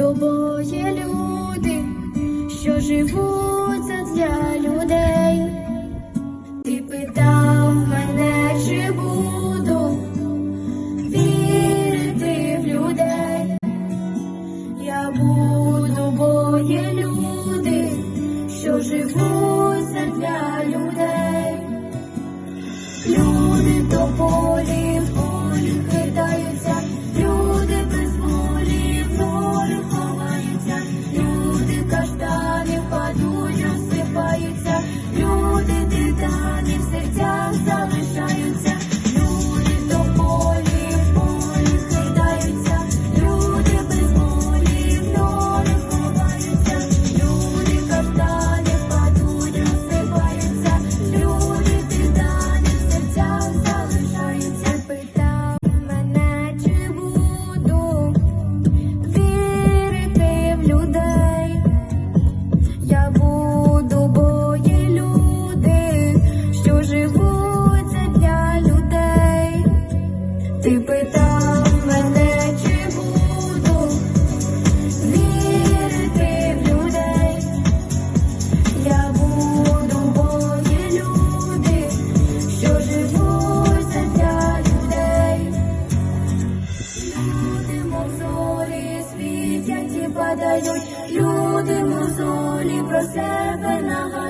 Добоє люди, що живуть. падають, люди мозолі про себе нагадають.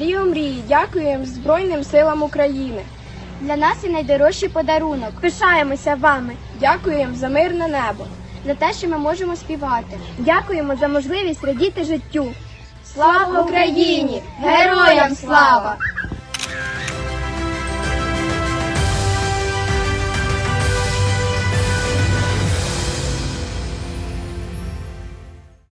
Ріо мрії, дякуємо Збройним силам України. Для нас і найдорожчий подарунок. Пишаємося вами. Дякуємо за мирне небо, за те, що ми можемо співати. Дякуємо за можливість радіти життю. Слава Україні! Героям слава!